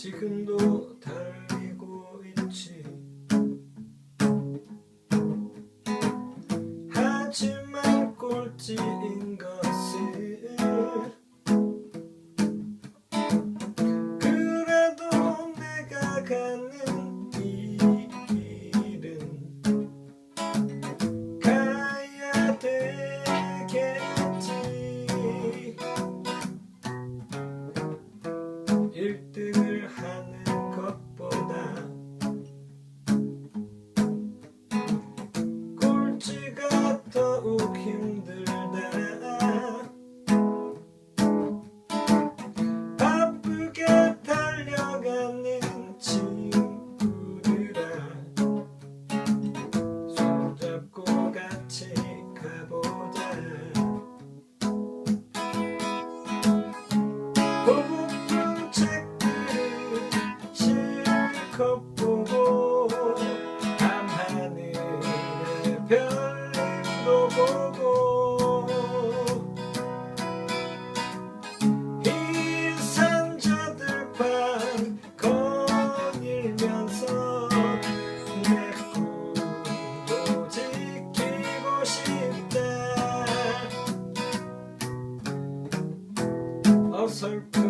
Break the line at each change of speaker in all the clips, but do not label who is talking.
지금도 달리고 있지. 하지만 꼴찌인 더욱 힘들다. 바쁘게 달려가는 친구들아. 손잡고 같이 가보자. 고급진 책들을 실컷 별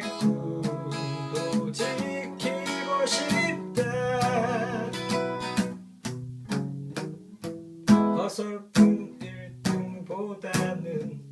식구도 지키고 싶다 어설픈 일등보다는